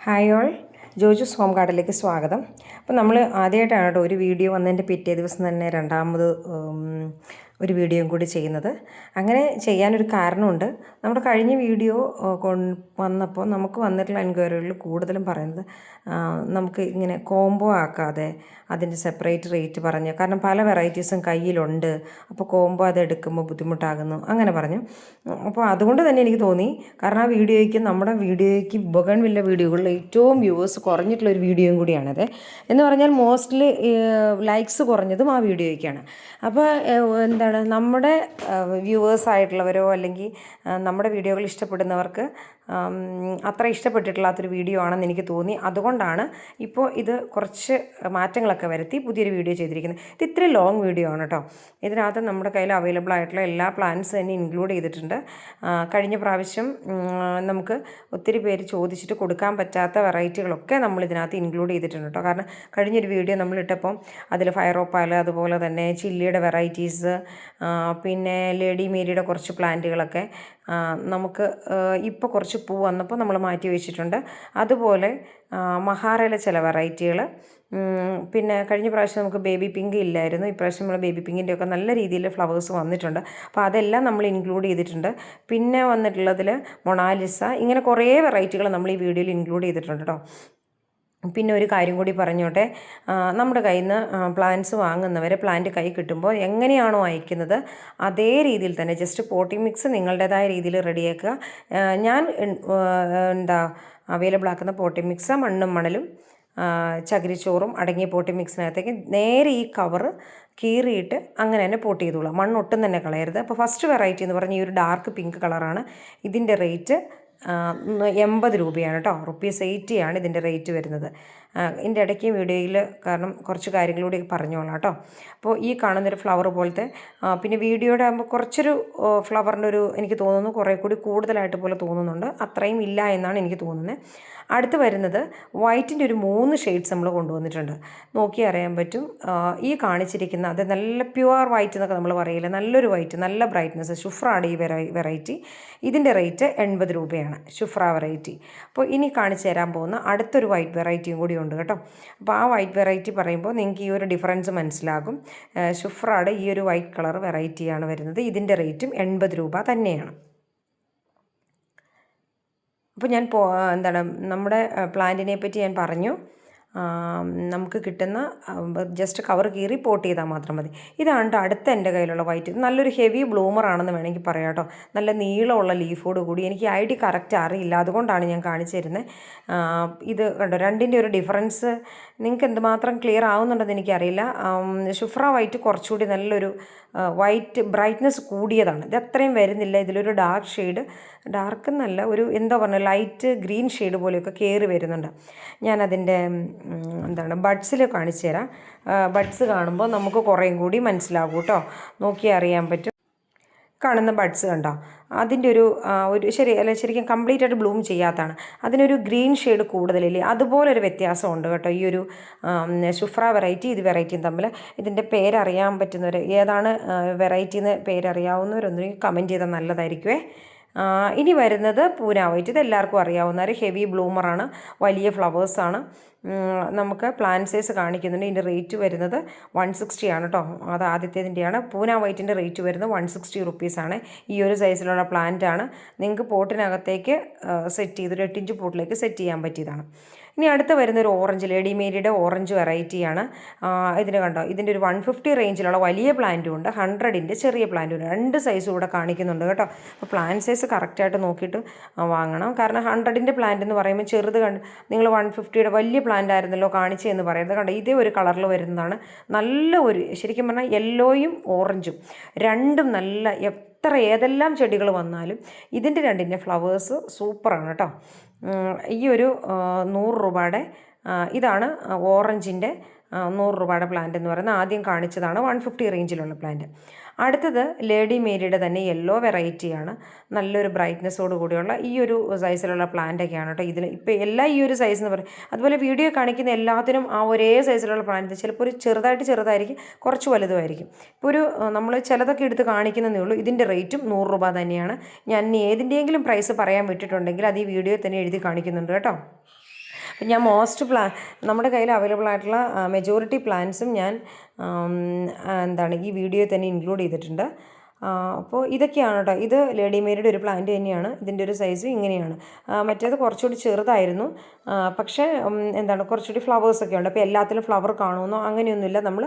Hi all Joju's home ഗാർഡിലേക്ക് സ്വാഗതം. അപ്പോൾ നമ്മൾ ആദ്യമായിട്ടാണ് കേട്ടോ ഒരു വീഡിയോ വന്നതിന്റെ പിറ്റേ ദിവസം തന്നെ രണ്ടാമത് ഒരു വീഡിയോയും കൂടി ചെയ്യുന്നത്. അങ്ങനെ ചെയ്യാനൊരു കാരണമുണ്ട്. നമ്മുടെ കഴിഞ്ഞ വീഡിയോ വന്നപ്പോൾ നമുക്ക് വന്നിട്ടുള്ള എൻക്വയറികളിൽ കൂടുതലും പറയുന്നത് നമുക്ക് ഇങ്ങനെ കോംബോ ആക്കാതെ അതിന്റെ സെപ്പറേറ്റ് റേറ്റ് പറഞ്ഞു. കാരണം പല വെറൈറ്റീസും കയ്യിലുണ്ട്. അപ്പോൾ കോംബോ അത് എടുക്കുമ്പോൾ ബുദ്ധിമുട്ടാകുന്നു. അങ്ങനെ പറഞ്ഞു. അപ്പോൾ അതുകൊണ്ട് തന്നെ എനിക്ക് തോന്നി കാരണം ആ വീഡിയോയ്ക്ക് നമ്മുടെ വീഡിയോയ്ക്ക് ബൊഗൺവില്ല വീഡിയോകളിൽ ഏറ്റവും വ്യൂവേഴ്സ് കുറഞ്ഞിട്ടുള്ള ഒരു വീഡിയോയും കൂടിയാണത്. എന്ന് പറഞ്ഞാൽ മോസ്റ്റ്ലി ലൈക്സ് കുറഞ്ഞതും ആ വീഡിയോയ്ക്കാണ്. അപ്പോൾ ഏഹ്, എന്താണ് നമ്മുടെ വ്യൂവേഴ്സ് ആയിട്ടുള്ളവരോ അല്ലെങ്കിൽ നമ്മുടെ വീഡിയോകൾ ഇഷ്ടപ്പെടുന്നവർക്ക് അത്ര ഇഷ്ടപ്പെട്ടിട്ടില്ലാത്തൊരു വീഡിയോ ആണെന്ന് എനിക്ക് തോന്നി. അതുകൊണ്ടാണ് ഇപ്പോൾ ഇത് കുറച്ച് മാറ്റങ്ങളൊക്കെ വരുത്തി പുതിയൊരു വീഡിയോ ചെയ്തിരിക്കുന്നത്. ഇത് ഇത്ര ലോങ് വീഡിയോ ആണ് കേട്ടോ. ഇതിനകത്ത് നമ്മുടെ കയ്യിൽ അവൈലബിൾ ആയിട്ടുള്ള എല്ലാ പ്ലാൻസ് തന്നെ ഇൻക്ലൂഡ് ചെയ്തിട്ടുണ്ട്. കഴിഞ്ഞ പ്രാവശ്യം നമുക്ക് ഒത്തിരി പേര് ചോദിച്ചിട്ട് കൊടുക്കാൻ പറ്റാത്ത വെറൈറ്റികളൊക്കെ നമ്മൾ ഇതിനകത്ത് ഇൻക്ലൂഡ് ചെയ്തിട്ടുണ്ട് കേട്ടോ. കാരണം കഴിഞ്ഞൊരു വീഡിയോ നമ്മൾ ഇട്ടപ്പം അതിൽ ഓപ്പാൽ അതുപോലെ തന്നെ ചില്ലിയുടെ വെറൈറ്റീസ് പിന്നെ ലേഡി മേരിയുടെ കുറച്ച് പ്ലാന്റുകളൊക്കെ നമുക്ക് ഇപ്പോൾ കുറച്ച് പൂ വന്നപ്പോൾ നമ്മൾ മാറ്റി വെച്ചിട്ടുണ്ട്. അതുപോലെ മഹാറയിലെ ചില വെറൈറ്റികൾ പിന്നെ കഴിഞ്ഞ പ്രാവശ്യം നമുക്ക് ബേബി പിങ്ക് ഇല്ലായിരുന്നു. ഇപ്രാവശ്യം നമ്മൾ ബേബി പിങ്കിന്റെ ഒക്കെ നല്ല രീതിയിൽ ഫ്ലവേഴ്സ് വന്നിട്ടുണ്ട്. അപ്പോൾ അതെല്ലാം നമ്മൾ ഇൻക്ലൂഡ് ചെയ്തിട്ടുണ്ട്. പിന്നെ വന്നിട്ടുള്ളതിൽ മൊണാലിസ ഇങ്ങനെ കുറേ വെറൈറ്റികൾ നമ്മൾ ഈ വീഡിയോയിൽ ഇൻക്ലൂഡ് ചെയ്തിട്ടുണ്ട് കേട്ടോ പിന്നെ ഒരു കാര്യം കൂടി പറഞ്ഞോട്ടെ. നമ്മുടെ കയ്യിൽ നിന്ന് പ്ലാന്റ്സ് വാങ്ങുന്നവരെ പ്ലാന്റ് കൈ കിട്ടുമ്പോൾ എങ്ങനെയാണോ അയക്കുന്നത് അതേ രീതിയിൽ തന്നെ ജസ്റ്റ് പോട്ടിംഗ് മിക്സ് നിങ്ങളുടേതായ രീതിയിൽ റെഡിയാക്കുക ഞാൻ എന്താ അവൈലബിൾ ആക്കുന്ന പോട്ടിംഗ് മിക്സ് മണ്ണും മണലും ചകിരിച്ചോറും അടങ്ങിയ പോട്ടി മിക്സിനകത്തേക്ക് നേരെ ഈ കവർ കീറിയിട്ട് അങ്ങനെ തന്നെ പോട്ട് ചെയ്തോളാം മണ്ണൊട്ടും തന്നെ കളയരുത്. അപ്പോൾ ഫസ്റ്റ് വെറൈറ്റി എന്ന് പറഞ്ഞാൽ ഈ ഒരു ഡാർക്ക് പിങ്ക് കളറാണ് ഇതിന്റെ റേറ്റ് എൺപത് രൂപയാണ് കേട്ടോ. റുപ്പീസ് എയ്റ്റിയാണ് ഇതിന്റെ റേറ്റ് വരുന്നത്. ഇതിന്റെ ഇടയ്ക്ക് വീഡിയോയിൽ കാരണം കുറച്ച് കാര്യങ്ങളൂടെ പറഞ്ഞോളാം കേട്ടോ. അപ്പോൾ ഈ കാണുന്നൊരു ഫ്ലവർ പോലത്തെ പിന്നെ വീഡിയോയുടെ ആകുമ്പോൾ കുറച്ചൊരു ഫ്ലവറിന്റെ ഒരു എനിക്ക് തോന്നുന്നു കുറേ കൂടി കൂടുതലായിട്ട് പോലെ തോന്നുന്നുണ്ട്. അത്രയും ഇല്ല എന്നാണ് എനിക്ക് തോന്നുന്നത്. അടുത്ത് വരുന്നത് വൈറ്റിന്റെ ഒരു മൂന്ന് ഷെയ്ഡ്സ് നമ്മൾ കൊണ്ടുവന്നിട്ടുണ്ട്. നോക്കി അറിയാൻ പറ്റും. ഈ കാണിച്ചിരിക്കുന്ന അത് നല്ല പ്യുവർ വൈറ്റ് എന്നൊക്കെ നമ്മൾ പറയില്ല? നല്ലൊരു വൈറ്റ് നല്ല ബ്രൈറ്റ്നസ് ഷുഫ്രാണ് ഈ വെറൈറ്റി ഇതിന്റെ റേറ്റ് എൺപത് രൂപയാണ്. ഷുഫ്ര വെറൈറ്റി അപ്പോൾ ഇനി കാണിച്ചു തരാൻ പോകുന്ന അടുത്തൊരു വൈറ്റ് വെറൈറ്റിയും കൂടി ഉണ്ട് കേട്ടോ. അപ്പോൾ ആ വൈറ്റ് വെറൈറ്റി പറയുമ്പോൾ നിങ്ങൾക്ക് ഈ ഒരു ഡിഫറൻസ് മനസ്സിലാകും. ഷുഫ്രയുടെ ഈ ഒരു വൈറ്റ് കളർ വെറൈറ്റിയാണ് വരുന്നത്. ഇതിന്റെ റേറ്റും എൺപത് രൂപ തന്നെയാണ്. അപ്പോൾ ഞാൻ എന്താണ് നമ്മുടെ പ്ലാന്റിനെ പറ്റി ഞാൻ പറഞ്ഞു. നമുക്ക് കിട്ടുന്ന ജസ്റ്റ് കവർ കീറി പോട്ട് ചെയ്താൽ മാത്രം മതി. ഇതാണ് അടുത്ത എന്റെ കയ്യിലുള്ള വൈറ്റ് നല്ലൊരു ഹെവി ബ്ലൂമർ ആണെന്ന് വേണമെങ്കിൽ പറയാം കേട്ടോ നല്ല നീളമുള്ള ലീഫോട് കൂടി. എനിക്ക് ഐ ഡി കറക്റ്റ് അറിയില്ല. അതുകൊണ്ടാണ് ഞാൻ കാണിച്ചു തരുന്നത് ഇത് കണ്ടോ? രണ്ടിന്റെ ഒരു ഡിഫറൻസ് നിങ്ങൾക്ക് എന്തുമാത്രം ക്ലിയർ ആവുന്നുണ്ടെന്ന് എനിക്കറിയില്ല. ഷുഫ്ര വൈറ്റ് കുറച്ചുകൂടി നല്ലൊരു വൈറ്റ് ബ്രൈറ്റ്നസ് കൂടിയതാണ്. ഇത് അത്രയും വരുന്നില്ല. ഇതിലൊരു ഡാർക്ക് ഷെയ്ഡ് ഡാർക്ക് എന്നല്ല ഒരു എന്താ പറഞ്ഞ ലൈറ്റ് ഗ്രീൻ ഷെയ്ഡ് പോലെയൊക്കെ കയറി വരുന്നുണ്ട്. ഞാനതിന്റെ എന്താണ് ബഡ്സിൽ കാണിച്ചു തരാം ബഡ്സ് കാണുമ്പോൾ നമുക്ക് കുറേയും കൂടി മനസ്സിലാകും കേട്ടോ നോക്കി അറിയാൻ പറ്റും. കാണുന്ന ബഡ്സ് കണ്ടോ? അതിന്റെ ഒരു ഒരു ശരി അല്ല ശരിക്കും കംപ്ലീറ്റ് ആയിട്ട് ബ്ലൂം ചെയ്യാത്തതാണ്. അതിനൊരു ഗ്രീൻ ഷെയ്ഡ് കൂടുതലില്ലേ? അതുപോലെ ഒരു വ്യത്യാസമുണ്ട് കേട്ടോ. ഈ ഒരു ഷുഫ്ര വെറൈറ്റി ഇത് വെറൈറ്റിയും തമ്മിൽ ഇതിന്റെ പേരറിയാൻ പറ്റുന്നവർ ഏതാണ് വെറൈറ്റി എന്ന് പേരറിയാവുന്നവരൊന്നും കമന്റ് ചെയ്താൽ നല്ലതായിരിക്കുമേ ഇനി വരുന്നത് പൂനാവൈറ്റ് ഇത് എല്ലാവർക്കും അറിയാവുന്ന ഒരു ഹെവി ബ്ലൂമറാണ് വലിയ ഫ്ലവേഴ്സാണ് നമുക്ക് പ്ലാൻ സൈസ് കാണിക്കുന്നുണ്ട്. ഇതിന്റെ റേറ്റ് വരുന്നത് വൺ സിക്സ്റ്റി ആണ് കേട്ടോ അത് ആദ്യത്തേതിന്റെയാണ്. പൂന വൈറ്റിന്റെ റേറ്റ് വരുന്നത് വൺ സിക്സ്റ്റി റുപ്പീസാണ് ഈ ഒരു സൈസിലുള്ള പ്ലാന്റ് ആണ്. നിങ്ങൾക്ക് പോട്ടിനകത്തേക്ക് സെറ്റ് ചെയ്ത് ഒരു എട്ടിഞ്ച് പോട്ടിലേക്ക് സെറ്റ് ചെയ്യാൻ പറ്റിയതാണ്. ഇനി അടുത്ത് വരുന്ന ഒരു ഓറഞ്ച് ലേഡി മേരിയുടെ ഓറഞ്ച് വെറൈറ്റിയാണ് ഇതിന് കണ്ടോ? ഇതിന്റെ ഒരു വൺ ഫിഫ്റ്റി റേഞ്ചിലുള്ള വലിയ പ്ലാന്റും ഉണ്ട്. ഹൺഡ്രഡിന്റെ ചെറിയ പ്ലാന്റും ഉണ്ട്. രണ്ട് സൈസും ഇവിടെ കാണിക്കുന്നുണ്ട് കേട്ടോ. അപ്പോൾ പ്ലാൻ സൈസ് കറക്റ്റായിട്ട് നോക്കിയിട്ട് വാങ്ങണം. കാരണം ഹൺഡ്രഡിന്റെ പ്ലാന്റ് എന്ന് പറയുമ്പോൾ ചെറുത് കണ്ട് നിങ്ങൾ വൺ ഫിഫ്റ്റിയുടെ വലിയ പ്ലാന്റ് ആയിരുന്നല്ലോ കാണിച്ചതെന്ന് പറയുന്നത് കണ്ടോ? ഇതേ ഒരു കളറിൽ വരുന്നതാണ്. നല്ല ഒരു ശരിക്കും പറഞ്ഞാൽ യെല്ലോയും ഓറഞ്ചും രണ്ടും നല്ല എത്ര ഏതെല്ലാം ചെടികൾ വന്നാലും ഇതിന്റെ രണ്ടിന്റെ ഫ്ലവേഴ്സ് സൂപ്പറാണ് കേട്ടോ. ഈ ഒരു നൂറ് രൂപയുടെ ഇതാണ് ഓറഞ്ചിന്റെ നൂറ് രൂപയുടെ പ്ലാന്റ് എന്ന് പറയുന്നത് ആദ്യം കാണിച്ചതാണ് വൺ ഫിഫ്റ്റി റേഞ്ചിലുള്ള പ്ലാന്റ് അടുത്തത് ലേഡി മേരിയുടെ തന്നെ യെല്ലോ വെറൈറ്റിയാണ് നല്ലൊരു ബ്രൈറ്റ്നെസ്സോട് കൂടിയുള്ള ഈ ഒരു സൈസിലുള്ള പ്ലാന്റൊക്കെയാണ് കേട്ടോ ഇതിൽ ഇപ്പോൾ എല്ലാ ഈ ഒരു സൈസ് എന്ന് പറയും അതുപോലെ വീഡിയോ കാണിക്കുന്ന എല്ലാത്തിനും ആ ഒരേ സൈസിലുള്ള പ്ലാന്റ് ചിലപ്പോൾ ഒരു ചെറുതായിട്ട് ചെറുതായിരിക്കും കുറച്ച് വലുതുമായിരിക്കും. ഇപ്പോൾ ഒരു നമ്മൾ ചിലതൊക്കെ എടുത്ത് കാണിക്കുന്നതേ ഉള്ളൂ. ഇതിന്റെ റേറ്റും നൂറ് രൂപ തന്നെയാണ്. ഞാൻ ഏതിന്റെയെങ്കിലും പ്രൈസ് പറയാൻ വിട്ടിട്ടുണ്ടെങ്കിൽ അത് ഈ വീഡിയോയിൽ തന്നെ എഴുതി കാണിക്കുന്നുണ്ട് കേട്ടോ. ഞാൻ മോസ്റ്റ് പ്ലാൻ നമ്മുടെ കയ്യിൽ അവൈലബിൾ ആയിട്ടുള്ള മെജോറിറ്റി പ്ലാൻസും ഞാൻ എന്താണ് ഈ വീഡിയോയിൽ തന്നെ ഇൻക്ലൂഡ് ചെയ്തിട്ടുണ്ട്. അപ്പോൾ ഇതൊക്കെയാണ് കേട്ടോ ഇത് ലേഡി മേരിയുടെ ഒരു പ്ലാന്റ് തന്നെയാണ്. ഇതിന്റെ ഒരു സൈസ് ഇങ്ങനെയാണ്. മറ്റേത് കുറച്ചുകൂടി ചെറുതായിരുന്നു. പക്ഷേ എന്താണ് കുറച്ചുകൂടി ഫ്ലവേഴ്സൊക്കെ ഉണ്ട്. അപ്പോൾ എല്ലാത്തിലും ഫ്ലവർ കാണുമെന്നോ അങ്ങനെയൊന്നുമില്ല. നമ്മൾ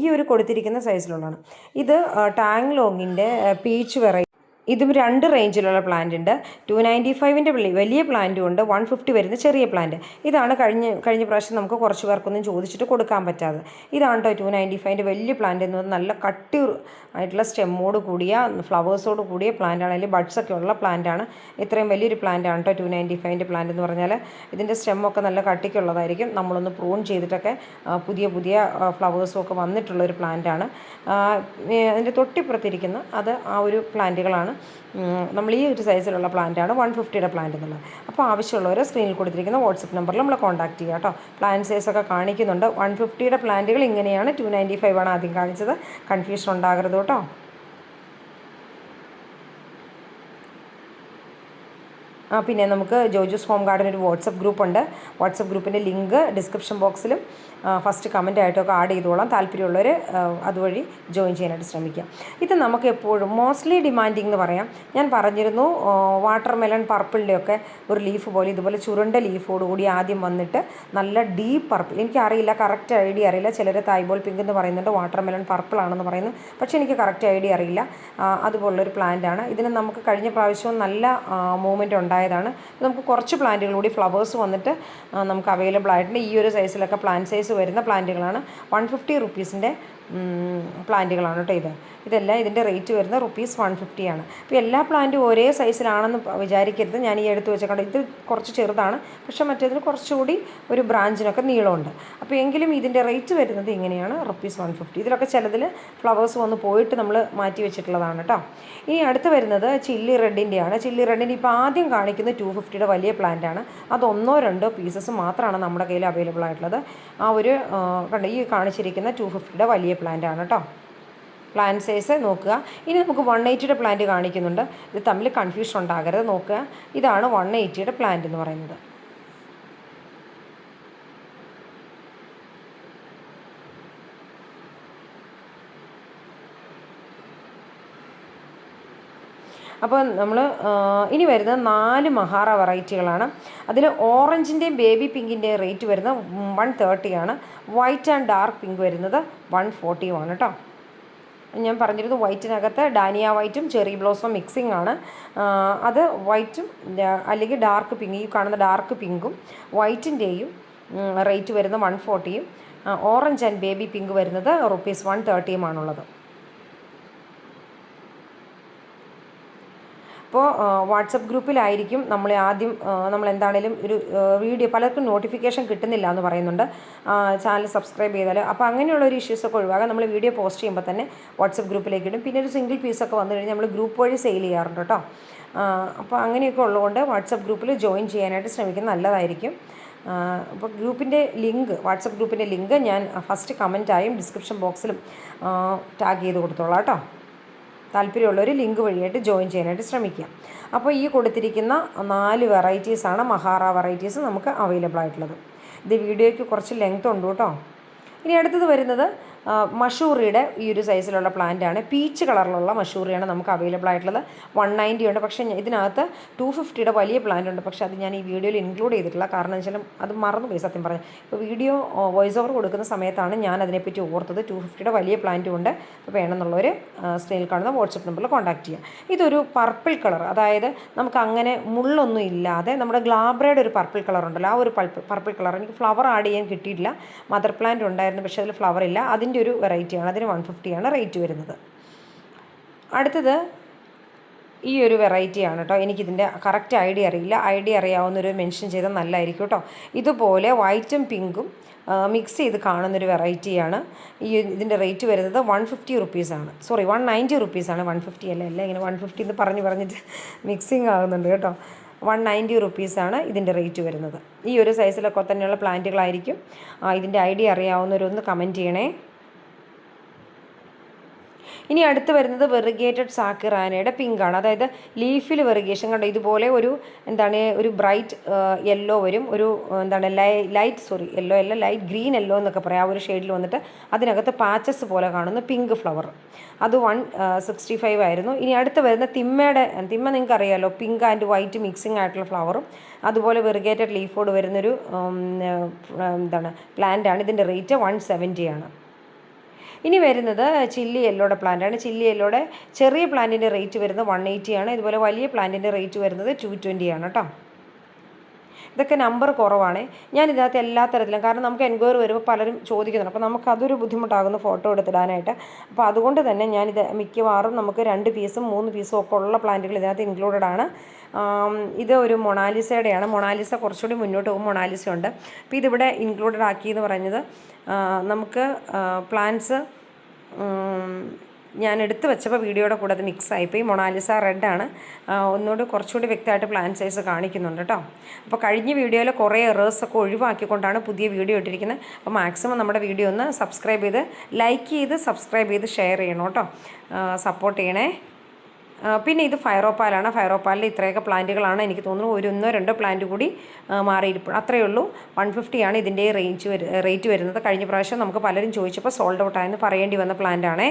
ഈ ഒരു കൊടുത്തിരിക്കുന്ന സൈസിലുള്ളതാണ് ഇത് ടാങ് ലോങ്ങിന്റെ പീച്ച് വെറൈറ്റി ഇതും രണ്ട് റേഞ്ചിലുള്ള പ്ലാന്റ് ഉണ്ട്. ടു നയന്റി ഫൈവിന്റെ വലിയ പ്ലാന്റും ഉണ്ട്. വൺ ഫിഫ്റ്റി വരുന്ന ചെറിയ പ്ലാന്റ് ഇതാണ് കഴിഞ്ഞ കഴിഞ്ഞ പ്രാവശ്യം നമുക്ക് കുറച്ച് പേർക്കൊന്നും ചോദിച്ചിട്ട് കൊടുക്കാൻ പറ്റാതെ ഇതാണ് കേട്ടോ ടു നയന്റി ഫൈവിന്റെ വലിയ പ്ലാന്റ് എന്ന് പറഞ്ഞാൽ നല്ല കട്ടി ആയിട്ടുള്ള സ്റ്റെമ്മോട് കൂടിയ ഫ്ലവേഴ്സോട് കൂടിയ പ്ലാന്റ് ആണ്. അല്ലെങ്കിൽ ബഡ്സ് ഒക്കെ ഉള്ള പ്ലാന്റ് ആണ്. ഇത്രയും വലിയൊരു പ്ലാന്റ് ആണ് കേട്ടോ ടു നയന്റി ഫൈവിന്റെ പ്ലാന്റ് എന്ന് പറഞ്ഞാൽ ഇതിന്റെ സ്റ്റെമ്മൊക്കെ നല്ല കട്ടിക്കുള്ളതായിരിക്കും. നമ്മളൊന്ന് പ്രൂൺ ചെയ്തിട്ടൊക്കെ പുതിയ പുതിയ ഫ്ലവേഴ്സും ഒക്കെ വന്നിട്ടുള്ളൊരു പ്ലാന്റ് ആണ്. ആ, അതിന്റെ തൊട്ടിപ്പുറത്തിരിക്കുന്ന അത് ആ ഒരു പ്ലാന്റുകളാണ് നമ്മൾ ഈ ഒരു സൈസിലുള്ള പ്ലാന്റാണ് വൺ ഫിഫ്റ്റിയുടെ പ്ലാന്റ് എന്നുള്ളത്. അപ്പോൾ ആവശ്യമുള്ളവർ സ്ക്രീനിൽ കൊടുത്തിരിക്കുന്ന വാട്സപ്പ് നമ്പറിൽ നമ്മൾ കോൺടാക്ട് ചെയ്യുക കേട്ടോ. പ്ലാന്റ് സൈസ് ഒക്കെ കാണിക്കുന്നുണ്ട്. വൺ ഫിഫ്റ്റിയുടെ പ്ലാന്റുകൾ ഇങ്ങനെയാണ്. ടു നയന്റി ഫൈവ് ആണ് ആദ്യം കാണിച്ചത്. കൺഫ്യൂഷൻ ഉണ്ടാകരുത് കേട്ടോ. പിന്നെ നമുക്ക് ജോജോസ് ഹോം ഗാർഡൻ ഒരു വാട്സപ്പ് ഗ്രൂപ്പ് ഉണ്ട്. വാട്സപ്പ് ഗ്രൂപ്പിന്റെ ലിങ്ക് ഡിസ്ക്രിപ്ഷൻ ബോക്സിലും ഫസ്റ്റ് കമന്റ് ആയിട്ടൊക്കെ ആഡ് ചെയ്തോളാം. താല്പര്യമുള്ളവർ അതുവഴി ജോയിൻ ചെയ്യാനായിട്ട് ശ്രമിക്കുക ഇത് നമുക്ക് എപ്പോഴും മോസ്റ്റ്ലി ഡിമാൻഡിങ് എന്ന് പറയാം. ഞാൻ പറഞ്ഞിരുന്നു വാട്ടർ മെലൺ പർപ്പിളിന്റെയൊക്കെ ഒരു ലീഫ് പോലെ ഇതുപോലെ ചുരുണ്ട ലീഫോടുകൂടി ആദ്യം വന്നിട്ട് നല്ല ഡീപ്പ് പർപ്പിൾ എനിക്കറിയില്ല കറക്റ്റ് ഐഡിയ അറിയില്ല. ചിലർ തായ്ബോൾ പിങ്ക് എന്ന് പറയുന്നുണ്ട് വാട്ടർ മെലൺ പർപ്പിൾ ആണെന്ന് പറയുന്നു. പക്ഷേ എനിക്ക് കറക്റ്റ് ഐഡിയ അറിയില്ല. അതുപോലുള്ളൊരു പ്ലാന്റ് ആണ്. ഇതിന് നമുക്ക് കഴിഞ്ഞ പ്രാവശ്യവും നല്ല മൂവ്മെന്റ് ഉണ്ടായതാണ്. നമുക്ക് കുറച്ച് പ്ലാന്റുകൾ കൂടി ഫ്ലവേഴ്സ് വന്നിട്ട് നമുക്ക് അവൈലബിൾ ആയിട്ടുണ്ട്. ഈ ഒരു സൈസിലൊക്കെ പ്ലാന്റ് സൈസ് വരുന്ന പ്ലാന്റുകളാണ്. വൺ ഫിഫ്റ്റി റുപ്പീസിന്റെ പ്ലാന്റുകളാണ് കേട്ടോ ഇത്. ഇതെല്ലാം ഇതിന്റെ റേറ്റ് വരുന്നത് റുപ്പീസ് വൺ ഫിഫ്റ്റിയാണ് അപ്പോൾ എല്ലാ പ്ലാന്റും ഒരേ സൈസിലാണെന്ന് വിചാരിക്കരുത്. ഞാൻ ഈ എടുത്ത് വെച്ചേക്കണ്ട ഇത് കുറച്ച് ചെറുതാണ്. പക്ഷേ മറ്റേതിന് കുറച്ചുകൂടി ഒരു ബ്രാഞ്ചിനൊക്കെ നീളമുണ്ട്. അപ്പോൾ എങ്കിലും ഇതിന്റെ റേറ്റ് വരുന്നത് ഇങ്ങനെയാണ് റുപ്പീസ് വൺ ഫിഫ്റ്റി ഇതിലൊക്കെ ചിലതിൽ ഫ്ലവേഴ്സ് വന്ന് പോയിട്ട് നമ്മൾ മാറ്റി വെച്ചിട്ടുള്ളതാണ് കേട്ടോ. ഇനി അടുത്ത് വരുന്നത് ചില്ലി റെഡിന്റെയാണ് ചില്ലി റെഡിന്റെ ഇപ്പോൾ ആദ്യം കാണിക്കുന്ന ടു ഫിഫ്റ്റിയുടെ വലിയ പ്ലാന്റ് ആണ്. അത് ഒന്നോ രണ്ടോ പീസസ് മാത്രമാണ് നമ്മുടെ കയ്യിൽ അവൈലബിൾ ആയിട്ടുള്ളത്. ആ ഒരു കണ്ടോ ഈ കാണിച്ചിരിക്കുന്ന ടു ഫിഫ്റ്റിയുടെ വലിയ പ്ലാന്റ് ആണ് കേട്ടോ പ്ലാന്റ് സൈസ് നോക്കുക. ഇനി നമുക്ക് വൺ എയ്റ്റിയുടെ പ്ലാന്റ് കാണിക്കുന്നുണ്ട്. ഇത് തമ്മിൽ കൺഫ്യൂഷൻ ഉണ്ടാകരുത്. നോക്കുക. ഇതാണ് വൺ എയ്റ്റിയുടെ പ്ലാന്റ് എന്ന് പറയുന്നത്. അപ്പോൾ നമ്മൾ ഇനി വരുന്ന നാല് മഹാറ വെറൈറ്റികളാണ്. അതിൽ ഓറഞ്ചിന്റെയും ബേബി പിങ്കിന്റെയും റേറ്റ് വരുന്നത് വൺ തേർട്ടിയാണ്. വൈറ്റ് ആൻഡ് ഡാർക്ക് പിങ്ക് വരുന്നത് വൺ ഫോർട്ടിയുമാണ് കേട്ടോ ഞാൻ പറഞ്ഞിരുന്നു വൈറ്റിനകത്ത് ഡാനിയ വൈറ്റും ചെറി ബ്ലോസം മിക്സിംഗ് ആണ്. അത് വൈറ്റും അല്ലെങ്കിൽ ഡാർക്ക് പിങ്ക് ഈ കാണുന്ന ഡാർക്ക് പിങ്കും വൈറ്റിന്റെയും റേറ്റ് വരുന്നത് വൺ ഫോർട്ടിയും ഓറഞ്ച് ആൻഡ് ബേബി പിങ്ക് വരുന്നത് റുപ്പീസ് വൺ തേർട്ടിയുമാണുള്ളത്. അപ്പോൾ വാട്സപ്പ് ഗ്രൂപ്പിലായിരിക്കും നമ്മൾ ആദ്യം നമ്മൾ എന്താണേലും ഒരു വീഡിയോ പലർക്കും നോട്ടിഫിക്കേഷൻ കിട്ടുന്നില്ല എന്ന് പറയുന്നുണ്ട്. ചാനൽ സബ്സ്ക്രൈബ് ചെയ്താൽ. അപ്പോൾ അങ്ങനെയുള്ള ഒരു ഇഷ്യൂസ് ഒക്കെ ഒഴിവാക്കാൻ നമ്മൾ വീഡിയോ പോസ്റ്റ് ചെയ്യുമ്പോൾ തന്നെ വാട്സപ്പ് ഗ്രൂപ്പിലേക്ക് ഇടും. പിന്നെ ഒരു സിംഗിൾ പീസൊക്കെ വന്നു കഴിഞ്ഞാൽ നമ്മൾ ഗ്രൂപ്പ് വഴി സെയിൽ ചെയ്യാറുണ്ട് കേട്ടോ. അപ്പോൾ അങ്ങനെയൊക്കെ ഉള്ളതുകൊണ്ട് വാട്സപ്പ് ഗ്രൂപ്പിൽ ജോയിൻ ചെയ്യാനായിട്ട് ശ്രമിക്കുന്നത് നല്ലതായിരിക്കും. അപ്പോൾ ഗ്രൂപ്പിന്റെ ലിങ്ക് വാട്സപ്പ് ഗ്രൂപ്പിന്റെ ലിങ്ക് ഞാൻ ഫസ്റ്റ് കമന്റായും ഡിസ്ക്രിപ്ഷൻ ബോക്സിലും ടാഗ് ചെയ്ത് കൊടുത്തോളാം കേട്ടോ. താല്പര്യമുള്ളവർ ലിങ്ക് വഴിയായിട്ട് ജോയിൻ ചെയ്യാനായിട്ട് ശ്രമിക്കുക അപ്പോൾ ഈ കൊടുത്തിരിക്കുന്ന നാല് വെറൈറ്റീസാണ് മഹാറ വെറൈറ്റീസ് നമുക്ക് അവൈലബിൾ ആയിട്ടുള്ളത്. ഇത് വീഡിയോയ്ക്ക് കുറച്ച് ലെങ്ത് ഉണ്ട് കേട്ടോ. ഇനി അടുത്തത് വരുന്നത് മഷൂറിയുടെ ഈ ഒരു സൈസിലുള്ള പ്ലാന്റ് ആണ്. പീച്ച് കളറിലുള്ള മഷൂറിയാണ് നമുക്ക് അവൈലബിൾ ആയിട്ടുള്ളത്. വൺ നയന്റി ഉണ്ട്. പക്ഷേ ഇതിനകത്ത് ടു ഫിഫ്റ്റിയുടെ വലിയ പ്ലാന്റ് ഉണ്ട്. പക്ഷേ അത് ഞാൻ ഈ വീഡിയോയിൽ ഇൻക്ലൂഡ് ചെയ്തിട്ടില്ല. കാരണം എന്ന് വെച്ചാൽ അത് മറന്നുപോയി സത്യം പറഞ്ഞു ഇപ്പോൾ വീഡിയോ വോയിസ് ഓവർ കൊടുക്കുന്ന സമയത്താണ് ഞാൻ അതിനെപ്പറ്റി ഓർത്തത്. ടു ഫിഫ്റ്റിയുടെ വലിയ പ്ലാന്റും ഉണ്ട്. അപ്പോൾ വേണമെന്നുള്ളവർ സ്ക്രീനിൽ കാണുന്ന വാട്സപ്പ് നമ്പറിൽ കോൺടാക്ട് ചെയ്യുക ഇതൊരു പർപ്പിൾ കളർ അതായത് നമുക്ക് അങ്ങനെ മുള്ളൊന്നും ഇല്ലാതെ നമ്മുടെ ഗ്ലാബ്രയുടെ ഒരു പർപ്പിൾ കളർ ഉണ്ടല്ലോ. ആ ഒരു പർപ്പിൾ കളർ എനിക്ക് ഫ്ലവർ ആഡ് ചെയ്യാൻ കിട്ടിയിട്ടില്ല. മദർ പ്ലാന്റ് ഉണ്ടായിരുന്നു പക്ഷേ അതിൽ ഫ്ലവർ ഇല്ല. അതിന്റെ ഒരു വെറൈറ്റിയാണ് അതിന് വൺ ഫിഫ്റ്റിയാണ് റേറ്റ് വരുന്നത്. അടുത്തത് ഈ ഒരു വെറൈറ്റിയാണ് കേട്ടോ എനിക്കിതിന്റെ കറക്റ്റ് ഐഡിയ അറിയില്ല. ഐഡിയ അറിയാവുന്നൊരു മെൻഷൻ ചെയ്താൽ നല്ലതായിരിക്കും കേട്ടോ ഇതുപോലെ വൈറ്റും പിങ്കും മിക്സ് ചെയ്ത് കാണുന്നൊരു വെറൈറ്റിയാണ്. ഈ ഇതിന്റെ റേറ്റ് വരുന്നത് വൺ ഫിഫ്റ്റി റുപ്പീസാണ് സോറി വൺ നയന്റി റുപ്പീസാണ് വൺ ഫിഫ്റ്റി അല്ല? അല്ല? ഇങ്ങനെ വൺ ഫിഫ്റ്റി എന്ന് പറഞ്ഞ് പറഞ്ഞിട്ട് മിക്സിങ് ആകുന്നുണ്ട് കേട്ടോ. വൺ നയന്റി റുപ്പീസാണ് ഇതിന്റെ റേറ്റ് വരുന്നത്. ഈ ഒരു സൈസിലൊക്കെ തന്നെയുള്ള പ്ലാന്റുകളായിരിക്കും ഇതിന്റെ ഐഡിയ അറിയാവുന്നവരൊന്ന് കമന്റ് ചെയ്യണേ. ഇനി അടുത്ത് വരുന്നത് വെറിഗേറ്റഡ് സാക്കിറാനയുടെ പിങ്കാണ്. അതായത് ലീഫിൽ വെറിഗേഷൻ കണ്ടോ? ഇതുപോലെ ഒരു എന്താണ് ഒരു ബ്രൈറ്റ് യെല്ലോ വരും. ഒരു എന്താണ് ലൈറ്റ് സോറി യെല്ലോ അല്ല ലൈറ്റ് ഗ്രീൻ യെല്ലോ എന്നൊക്കെ പറയാം. ആ ഒരു ഷെയ്ഡിൽ വന്നിട്ട് അതിനകത്ത് പാച്ചസ് പോലെ കാണുന്ന പിങ്ക് ഫ്ലവർ. അത് വൺ സിക്സ്റ്റി ഫൈവ് ആയിരുന്നു. ഇനി അടുത്ത് വരുന്ന തിമ്മയുടെ തിമ്മ നിങ്ങൾക്ക് അറിയാമല്ലോ പിങ്ക് ആൻഡ് വൈറ്റ് മിക്സിംഗ് ആയിട്ടുള്ള ഫ്ലവറും. അതുപോലെ വെറുഗേറ്റഡ് ലീഫോട് വരുന്നൊരു എന്താണ് പ്ലാന്റാണ്. ഇതിന്റെ റേറ്റ് വൺ സെവന്റി ആണ് ഇനി വരുന്നത് ചില്ലി യെല്ലോടെ പ്ലാന്റാണ് ചില്ലി യെല്ലോടെ ചെറിയ പ്ലാന്റിന്റെ റേറ്റ് വരുന്നത് വൺ ആണ്. ഇതുപോലെ വലിയ പ്ലാന്റിന്റെ റേറ്റ് വരുന്നത് ടു ട്വന്റി ആണ് കേട്ടോ ഇതൊക്കെ നമ്പർ കുറവാണ്. ഞാൻ ഇതിനകത്ത് എല്ലാ തരത്തിലും കാരണം നമുക്ക് എൻക്വയറി വരുമ്പോൾ പലരും ചോദിക്കുന്നുണ്ട്. അപ്പോൾ നമുക്ക് അതൊരു ബുദ്ധിമുട്ടാകുന്നു ഫോട്ടോ എടുത്തിടാനായിട്ട്. അപ്പോൾ അതുകൊണ്ട് തന്നെ ഞാനിത് മിക്കവാറും നമുക്ക് രണ്ട് പീസും മൂന്ന് പീസും ഒക്കെ ഉള്ള പ്ലാന്റുകൾ ഇതിനകത്ത് ഇൻക്ലൂഡഡ് ആണ്. ഇത് ഒരു മൊണാലിസയുടെയാണ്. മൊണാലിസ കുറച്ചുകൂടി മുന്നോട്ട് പോകും മൊണാലിസ ഉണ്ട്. അപ്പോൾ ഇതിവിടെ ഇൻക്ലൂഡഡ് ആക്കി എന്ന് പറഞ്ഞത് നമുക്ക് പ്ലാന്റ്സ് ഞാൻ എടുത്തു വെച്ചപ്പോൾ വീഡിയോയുടെ കൂടെ അത് മിക്സ് ആയിപ്പോയി മൊണാലിസ റെഡാണ് ഒന്നുകൂടി കുറച്ചുകൂടി വ്യക്തമായിട്ട് പ്ലാൻ സൈസ് കാണിക്കുന്നുണ്ട് കേട്ടോ അപ്പോൾ കഴിഞ്ഞ വീഡിയോയിൽ കുറേ എറേഴ്സ് ഒക്കെ ഒഴിവാക്കിക്കൊണ്ടാണ് പുതിയ വീഡിയോ ഇട്ടിരിക്കുന്നത്. അപ്പോൾ മാക്സിമം നമ്മുടെ വീഡിയോ ഒന്ന് സബ്സ്ക്രൈബ് ചെയ്ത് ലൈക്ക് ചെയ്ത് സബ്സ്ക്രൈബ് ചെയ്ത് ഷെയർ ചെയ്യണം കേട്ടോ സപ്പോർട്ട് ചെയ്യണേ. പിന്നെ ഇത് ഫയറോപ്പാലാണ് ഫയറോപ്പാലിൽ ഇത്രയൊക്കെ പ്ലാന്റുകളാണ് എനിക്ക് തോന്നുന്നു ഒരു ഒന്നോ രണ്ടോ പ്ലാന്റ് കൂടി മാറിയിരിപ്പോൾ അത്രയേ ഉള്ളൂ. വൺ ഫിഫ്റ്റിയാണ് ഇതിന്റെ റേഞ്ച് റേറ്റ് വരുന്നത്. കഴിഞ്ഞ പ്രാവശ്യം നമുക്ക് പലരും ചോദിച്ചപ്പോൾ സോൾഡ് ഔട്ടായെന്ന് പറയേണ്ടി വന്ന പ്ലാന്റാണേ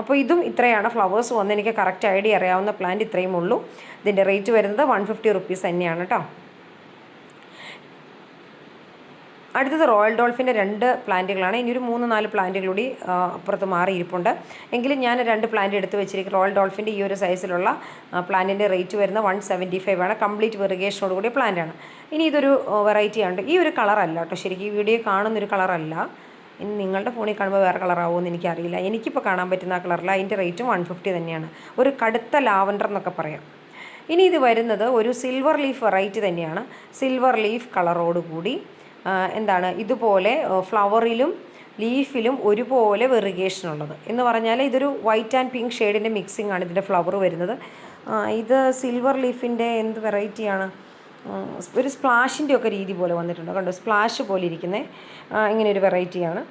അപ്പോൾ ഇതും ഇത്രയാണ് ഫ്ലവേഴ്സ് വന്ന് എനിക്ക് കറക്റ്റ് ഐഡിയ അറിയാവുന്ന പ്ലാന്റ് ഇത്രയും ഉള്ളൂ. ഇതിന്റെ റേറ്റ് വരുന്നത് വൺ ഫിഫ്റ്റി റുപ്പീസ് തന്നെയാണ് കേട്ടോ. അടുത്തത് റോയൽ ഡോൾഫിന്റെ രണ്ട് പ്ലാന്റുകളാണ്. ഇനി ഒരു മൂന്ന് നാല് പ്ലാന്റുകൾ കൂടി അപ്പുറത്ത് മാറിയിരിപ്പുണ്ട്. എങ്കിലും ഞാൻ രണ്ട് പ്ലാന്റ് എടുത്ത് വെച്ചിരിക്കും റോയൽ ഡോൾഫിന്റെ ഈ ഒരു സൈസിലുള്ള പ്ലാന്റിന്റെ റേറ്റ് വരുന്നത് വൺ സെവന്റി ഫൈവ് ആണ്. കംപ്ലീറ്റ് വെറിഗേഷനോട് കൂടിയ പ്ലാന്റാണ്. ഇനി ഇതൊരു വെറൈറ്റിയാണ്. ഈ ഒരു കളറല്ല കേട്ടോ. ശരിക്കും ഈ വീഡിയോ കാണുന്നൊരു കളറല്ല. ഇനി നിങ്ങളുടെ ഫോണിൽ കാണുമ്പോൾ വേറെ കളറാവുമെന്ന് എനിക്കറിയില്ല. എനിക്കിപ്പോൾ കാണാൻ പറ്റുന്ന ആ കളറിൽ അതിന്റെ റേറ്റും വൺ ഫിഫ്റ്റി തന്നെയാണ്. ഒരു കടുത്ത ലാവൻഡർ എന്നൊക്കെ പറയാം. ഇനി ഇത് വരുന്നത് ഒരു സിൽവർ ലീഫ് വെറൈറ്റി തന്നെയാണ്. സിൽവർ ലീഫ് കളറോട് കൂടി എന്താണ് ഇതുപോലെ ഫ്ലവറിലും ലീഫിലും ഒരുപോലെ വെറിഗേഷൻ ഉള്ളത്. എന്ന് പറഞ്ഞാൽ ഇതൊരു വൈറ്റ് ആൻഡ് പിങ്ക് ഷെയ്ഡിന്റെ മിക്സിംഗ് ആണ് ഇതിന്റെ ഫ്ലവർ വരുന്നത്. ഇത് സിൽവർ ലീഫിന്റെ എന്ത് വെറൈറ്റിയാണ് ഒരു സ്പ്ലാഷിന്റെ ഒക്കെ രീതി പോലെ വന്നിട്ടുണ്ട്. കണ്ടോ? സ്പ്ലാഷ് പോലെ ഇരിക്കുന്നത് ഇങ്ങനെ ഒരു വെറൈറ്റിയാണ്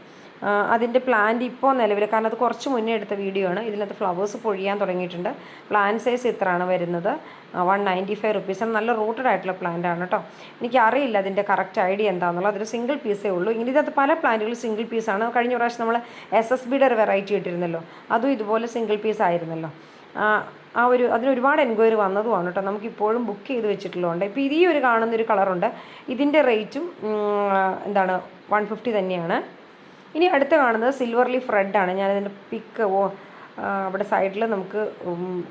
അതിന്റെ പ്ലാന്റ് ഇപ്പോൾ നിലവിൽ കാരണം അത് കുറച്ച് മുന്നേ എടുത്ത വീഡിയോ ആണ്. ഇതിനകത്ത് ഫ്ലവേഴ്സ് പൊഴിയാൻ തുടങ്ങിയിട്ടുണ്ട്. പ്ലാന്റ് സൈസ് ഇത്രയാണ് വരുന്നത്. വൺ നയന്റി ഫൈവ് റുപ്പീസാണ് നല്ല റൂട്ടഡ് ആയിട്ടുള്ള പ്ലാന്റ് ആണ് കേട്ടോ. എനിക്ക് അറിയില്ല അതിന്റെ കറക്റ്റ് ഐഡിയ എന്താണെന്നുള്ളത് അതൊരു സിംഗിൾ പീസേ ഉള്ളൂ. ഇനി ഇതിനകത്ത് പല പ്ലാന്റുകളും സിംഗിൾ പീസാണ് കഴിഞ്ഞ പ്രാവശ്യം നമ്മൾ എസ് എസ് ബിയുടെ ഒരു വെറൈറ്റി ഇട്ടിരുന്നല്ലോ. അതും ഇതുപോലെ സിംഗിൾ പീസ് ആയിരുന്നല്ലോ. ആ, ഒരു അതിന് ഒരുപാട് എൻക്വയറി വന്നതുമാണ് കേട്ടോ. നമുക്കിപ്പോഴും ബുക്ക് ചെയ്ത് വെച്ചിട്ടുള്ളതുകൊണ്ട് ഇപ്പോൾ ഈ ഒരു കാണുന്നൊരു കളറുണ്ട് ഇതിന്റെ റേറ്റും എന്താണ് വൺ ഫിഫ്റ്റി തന്നെയാണ്. ഇനി അടുത്ത് കാണുന്നത് സിൽവർ ലീഫ് റെഡാണ് ഞാനതിന്റെ പിക്ക് ഓ അവിടെ സൈഡിൽ നമുക്ക്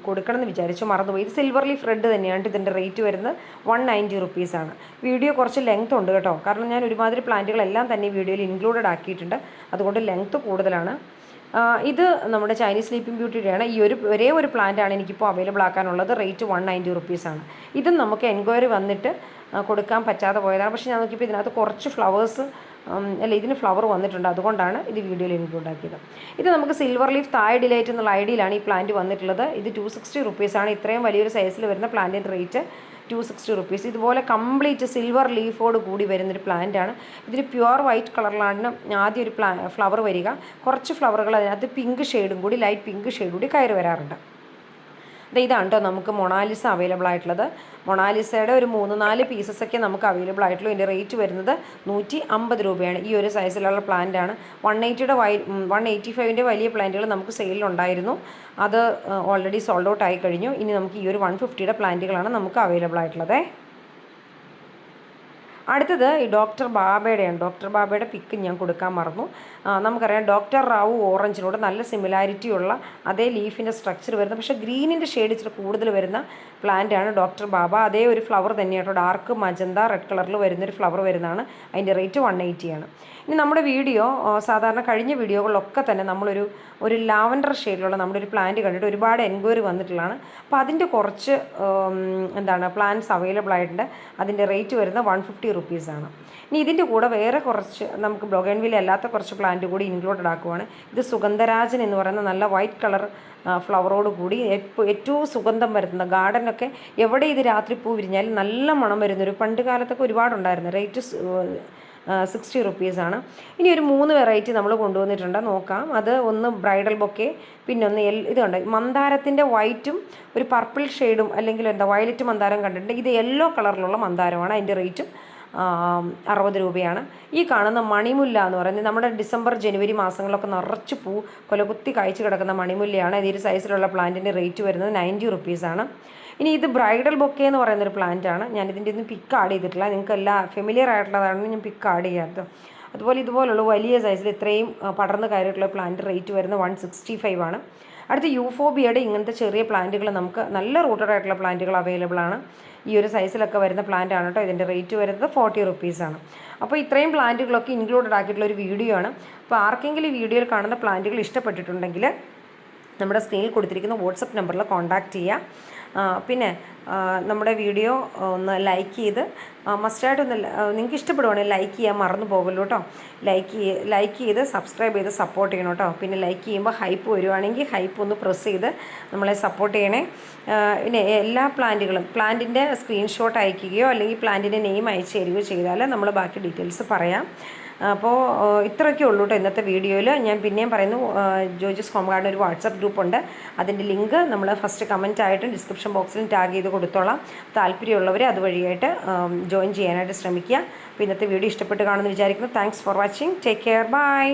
കൊടുക്കണമെന്ന് വിചാരിച്ചു. മറന്നുപോയി. ഇത് സിൽവർ ലീഫ് റെഡ് തന്നെയാണ് ഇതിന്റെ റേറ്റ് വരുന്നത്. വൺ നയന്റി റുപ്പീസാണ് വീഡിയോ കുറച്ച് ലെങ്ത് ഉണ്ട് കേട്ടോ. കാരണം ഞാൻ ഒരുമാതിരി പ്ലാന്റുകളെല്ലാം തന്നെ വീഡിയോയിൽ ഇൻക്ലൂഡഡ് ആക്കിയിട്ടുണ്ട്. അതുകൊണ്ട് ലെങ്ത് കൂടുതലാണ്. ഇത് നമ്മുടെ ചൈനീസ് സ്ലീപ്പിംഗ് ബ്യൂട്ടിയുടെയാണ് ഈ ഒരു ഒരേ ഒരു പ്ലാന്റ് ആണ് എനിക്കിപ്പോൾ അവൈലബിൾ ആക്കാനുള്ളത്. റേറ്റ് വൺ നയന്റി റുപ്പീസാണ് ഇതും നമുക്ക് എൻക്വയറി വന്നിട്ട് കൊടുക്കാൻ പറ്റാതെ പോയതാണ്. പക്ഷേ ഞാൻ നോക്കിയപ്പോൾ ഇതിനകത്ത് കുറച്ച് ഫ്ലവേഴ്സ് അല്ല ഇതിന് ഫ്ലവർ വന്നിട്ടുണ്ട്. അതുകൊണ്ടാണ് ഇത് വീഡിയോയിൽ ഇൻക്ലൂഡ് ആക്കിയത്. ഇത് നമുക്ക് സിൽവർ ലീഫ് തായ് ഡിലൈറ്റ് എന്നുള്ള ഐഡിയിലാണ് ഈ പ്ലാന്റ് വന്നിട്ടുള്ളത്. ഇത് ടു സിക്സ്റ്റി റുപ്പീസാണ് ഇത്രയും വലിയൊരു സൈസിൽ വരുന്ന പ്ലാന്റിന്റെ റേറ്റ് ടു സിക്സ്റ്റി റുപ്പീസ് ഇതുപോലെ കംപ്ലീറ്റ് സിൽവർ ലീഫോട് കൂടി വരുന്നൊരു പ്ലാന്റ് ആണ്. ഇതിന് പ്യുവർ വൈറ്റ് കളറിലാണ് ആദ്യം ഒരു പ്ലാ ഫ്ലവർ വരിക. കുറച്ച് ഫ്ലവറുകൾ അതിനകത്ത് പിങ്ക് ഷെയ്ഡും കൂടി ലൈറ്റ് പിങ്ക് ഷെയ്ഡ് കൂടി കയറി വരാറുണ്ട്. ഇതാണ് കേട്ടോ നമുക്ക് മൊണാലിസ അവൈലബിൾ ആയിട്ടുള്ളത്. മൊണാലിസയുടെ ഒരു മൂന്ന് നാല് പീസസ് ഒക്കെ നമുക്ക് അവൈലബിൾ ആയിട്ടുള്ളൂ. ഇതിന്റെ റേറ്റ് വരുന്നത് നൂറ്റി അമ്പത് രൂപയാണ്. ഈ ഒരു സൈസിലുള്ള പ്ലാന്റ് ആണ്. വൺ എയ്റ്റിയുടെ വൈ വൺ എയ്റ്റി ഫൈവിന്റെ വലിയ പ്ലാന്റുകൾ നമുക്ക് സെയിലുണ്ടായിരുന്നു അത് ഓൾറെഡി സോൾഡ് ഔട്ട് ആയി കഴിഞ്ഞു. ഇനി നമുക്ക് ഈ ഒരു വൺ ഫിഫ്റ്റിയുടെ പ്ലാന്റുകളാണ് നമുക്ക് അവൈലബിൾ ആയിട്ടുള്ളത്. അടുത്തത് ഈ ഡോക്ടർ ബാബയുടെയാണ്. ഡോക്ടർ ബാബയുടെ പിക്ക് ഞാൻ കൊടുക്കാൻ മറന്നു. നമുക്കറിയാം ഡോക്ടർ റാവു ഓറഞ്ചിനോട് നല്ല സിമിലാരിറ്റി ഉള്ള അതേ ലീഫിന്റെ സ്ട്രക്ചർ വരുന്ന പക്ഷേ ഗ്രീനിന്റെ ഷെയ്ഡ് ഇച്ചിരി കൂടുതൽ വരുന്ന പ്ലാന്റ് ആണ്. ഡോക്ടർ ബാബ അതേ ഒരു ഫ്ലവർ തന്നെയാണ് കേട്ടോ ഡാർക്ക് മജന്ത റെഡ് കളറിൽ വരുന്നൊരു ഫ്ലവർ വരുന്നതാണ്. അതിന്റെ റേറ്റ് വൺ ആണ്. ഇനി നമ്മുടെ വീഡിയോ സാധാരണ കഴിഞ്ഞ വീഡിയോകളിലൊക്കെ തന്നെ നമ്മളൊരു ഒരു ലാവൻഡർ ഷെയ്ഡിലുള്ള നമ്മുടെ ഒരു പ്ലാന്റ് കണ്ടിട്ട് ഒരുപാട് എൻക്വയറി വന്നിട്ടുള്ളതാണ്. അപ്പോൾ അതിന്റെ കുറച്ച് എന്താണ് പ്ലാന്റ്സ് അവൈലബിൾ ആയിട്ടുണ്ട്. അതിന്റെ റേറ്റ് വരുന്നത് വൺ ഫിഫ്റ്റി റുപ്പീസാണ് ഇനി ഇതിന്റെ കൂടെ വേറെ കുറച്ച് നമുക്ക് ബ്ലോഗൻവില്ല അല്ലാത്ത കുറച്ച് പ്ലാന്റ് കൂടി ഇൻക്ലൂഡഡ് ആക്കുവാണ്. ഇത് സുഗന്ധരാജൻ എന്ന് പറയുന്ന നല്ല വൈറ്റ് കളർ ഫ്ലവറോട് കൂടി ഏറ്റവും സുഗന്ധം വരുന്ന ഗാർഡനൊക്കെ എവിടെ ഇത് രാത്രി പൂ വിരിഞ്ഞാലും നല്ല മണം വരുന്നൊരു പണ്ട് കാലത്തൊക്കെ ഒരുപാടുണ്ടായിരുന്നു. റേറ്റ് സിക്സ്റ്റി റുപ്പീസാണ് ഇനി ഒരു മൂന്ന് വെറൈറ്റി നമ്മൾ കൊണ്ടുവന്നിട്ടുണ്ട്. നോക്കാം. അത് ഒന്ന് ബ്രൈഡൽ ബൊക്കെ പിന്നെ ഒന്ന് എൽ ഇതുണ്ട് മന്ദാരത്തിന്റെ വൈറ്റും ഒരു പർപ്പിൾ ഷെയ്ഡും അല്ലെങ്കിൽ എന്താ വയലറ്റ് മന്ദാരം കണ്ടിട്ടുണ്ട്. ഇത് യെല്ലോ കളറിലുള്ള മന്ദാരമാണ്. അതിന്റെ റേറ്റും അറുപത് രൂപയാണ്. ഈ കാണുന്ന മണിമുല്ല എന്ന് പറയുന്നത് നമ്മുടെ ഡിസംബർ ജനുവരി മാസങ്ങളിലൊക്കെ നിറച്ച് പൂ കൊലകുത്തി കായ്ച്ചു കിടക്കുന്ന മണിമുല്ലയാണ്. ഇതൊരു സൈസിലുള്ള പ്ലാന്റിന്റെ റേറ്റ് വരുന്നത് നയന്റി റുപ്പീസാണ് ഇനി ഇത് ബ്രൈഡൽ ബൊക്കെ എന്ന് പറയുന്നൊരു പ്ലാന്റ് ആണ് ഞാൻ ഇതിന്റെ ഒന്നും പിക്ക് ആഡ് ചെയ്തിട്ടില്ല. നിങ്ങൾക്ക് എല്ലാ ഫെമിലിയർ ആയിട്ടുള്ളതാണ് ഞാൻ പിക്ക് ആഡ് ചെയ്യാത്തത്. അതുപോലെ ഇതുപോലുള്ള വലിയ സൈസിൽ ഇത്രയും പടർന്ന് കയറിയിട്ടുള്ള പ്ലാന്റ് റേറ്റ് വരുന്നത് വൺ സിക്സ്റ്റി ഫൈവ് ആണ്. അടുത്ത യൂഫോബിയയുടെ ഇങ്ങനത്തെ ചെറിയ പ്ലാന്റുകൾ നമുക്ക് നല്ല റൂട്ടഡ് ആയിട്ടുള്ള പ്ലാന്റുകൾ അവൈലബിൾ ആണ്. ഈ ഒരു സൈസിലൊക്കെ വരുന്ന പ്ലാന്റ് ആണ് കേട്ടോ ഇതിന്റെ റേറ്റ് വരുന്നത് ഫോർട്ടി റുപ്പീസാണ് അപ്പോൾ ഇത്രയും പ്ലാന്റുകളൊക്കെ ഇൻക്ലൂഡഡ് ആക്കിയിട്ടുള്ള ഒരു വീഡിയോ ആണ്. അപ്പോൾ ആർക്കെങ്കിലും ഈ വീഡിയോയിൽ കാണുന്ന പ്ലാന്റുകൾ ഇഷ്ടപ്പെട്ടിട്ടുണ്ടെങ്കിൽ നമ്മുടെ സ്ക്രീനിൽ കൊടുത്തിരിക്കുന്ന വാട്സപ്പ് നമ്പറിൽ കോൺടാക്റ്റ് ചെയ്യുക പിന്നെ നമ്മുടെ വീഡിയോ ഒന്ന് ലൈക്ക് ചെയ്ത് മസ്റ്റായിട്ടൊന്ന് നിങ്ങൾക്ക് ഇഷ്ടപ്പെടുവാണെങ്കിൽ ലൈക്ക് ചെയ്യാൻ മറന്നു പോകല്ലോ കേട്ടോ. ലൈക്ക് ലൈക്ക് ചെയ്ത് സബ്സ്ക്രൈബ് ചെയ്ത് സപ്പോർട്ട് ചെയ്യണം കേട്ടോ. പിന്നെ ലൈക്ക് ചെയ്യുമ്പോൾ ഹൈപ്പ് വരുവാണെങ്കിൽ ഹൈപ്പ് ഒന്ന് പ്രസ് ചെയ്ത് നമ്മളെ സപ്പോർട്ട് ചെയ്യണേ. പിന്നെ എല്ലാ പ്ലാന്റുകളും പ്ലാന്റിന്റെ സ്ക്രീൻഷോട്ട് അയക്കുകയോ അല്ലെങ്കിൽ പ്ലാന്റിന്റെ നെയിം അയച്ചു തരികയോ ചെയ്താൽ നമ്മൾ ബാക്കി ഡീറ്റെയിൽസ് പറയാം. അപ്പോൾ ഇത്രയൊക്കെ ഉള്ളൂ കേട്ടോ ഇന്നത്തെ വീഡിയോയിൽ ഞാൻ പിന്നെയും പറയുന്നു ജോജസ് ഹോം ഗാർഡൻ ഒരു വാട്സപ്പ് ഗ്രൂപ്പ് ഉണ്ട് അതിന്റെ ലിങ്ക് നമ്മൾ ഫസ്റ്റ് കമന്റ് ആയിട്ടും ഡിസ്ക്രിപ്ഷൻ ബോക്സിലും ടാഗ് ചെയ്ത് കൊടുത്തോളാം. താല്പര്യമുള്ളവർ അതുവഴിയായിട്ട് ജോയിൻ ചെയ്യാനായിട്ട് ശ്രമിക്കുക. അപ്പോൾ ഇന്നത്തെ വീഡിയോ ഇഷ്ടപ്പെട്ട് കാണുമെന്ന് വിചാരിക്കുന്നു. Thanks for watching take care bye